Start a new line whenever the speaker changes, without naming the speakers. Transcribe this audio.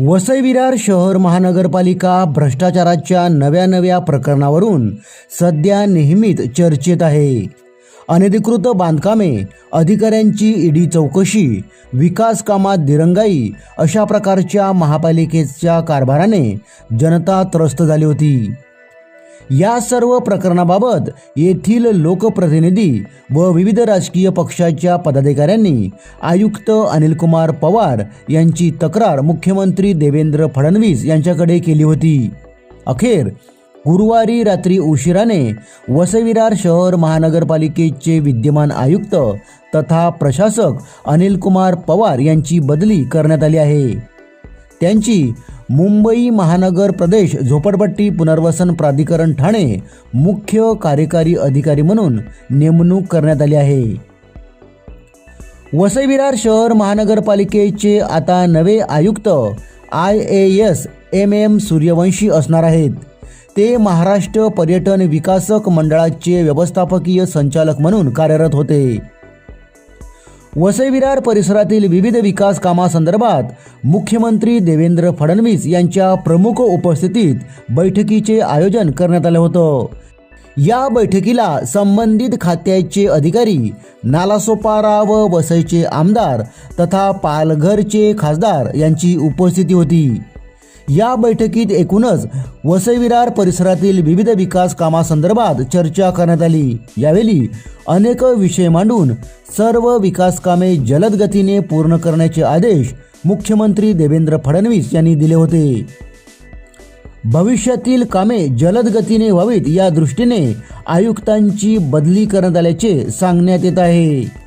वसई विरार शहर महानगरपालिका भ्रष्टाचाराच्या नव्या नव्या प्रकरणावरून सध्या नेहमीच चर्चेत आहे. अनधिकृत बांधकामे अधिकाऱ्यांची ईडी चौकशी विकास कामात दिरंगाई अशा प्रकारच्या महापालिकेच्या कारभाराने जनता त्रस्त झाली होती. या सर्व प्रकरणाबाबत येथील लोकप्रतिनिधी व विविध राजकीय पक्षाच्या पदाधिकाऱ्यांनी आयुक्त अनिलकुमार पवार यांची तक्रार मुख्यमंत्री देवेंद्र फडणवीस यांच्याकडे केली होती. अखेर गुरुवारी रात्री उशिराने वसविरार शहर महानगरपालिकेचे विद्यमान आयुक्त तथा प्रशासक अनिलकुमार पवार यांची बदली करण्यात आली आहे. त्यांची मुंबई महानगर प्रदेश झोपडपट्टी पुनर्वसन प्राधिकरण ठाणे मुख्य कार्यकारी अधिकारी म्हणून नेमणूक करण्यात आली आहे. वसई विरार शहर महानगरपालिकेचे आता नवे आयुक्त I A S M M Suryavanshi असणार आहेत. ते महाराष्ट्र पर्यटन विकासक मंडळाचे व्यवस्थापकीय संचालक म्हणून कार्यरत होते. वसई विरार परिसरातील विविध विकास कामासंदर्भात मुख्यमंत्री देवेंद्र फडणवीस यांच्या प्रमुख उपस्थितीत बैठकीचे आयोजन करण्यात आलं होतं. या बैठकीला संबंधित खात्याचे अधिकारी नालासोपारा व वसईचे आमदार तथा पालघरचे खासदार यांची उपस्थिती होती. या बैठकीत एकूणच वसईविरार परिसरातील विविध विकास कामासंदर्भात चर्चा करण्यात आली. यावेळी अनेक विषय मांडून सर्व विकास कामे जलद गतीने पूर्ण करण्याचे आदेश मुख्यमंत्री देवेंद्र फडणवीस यांनी दिले होते. भविष्यातील कामे जलद गतीने व्हावीत या दृष्टीने आयुक्तांची बदली करण्यात आल्याचे सांगण्यात येत आहे.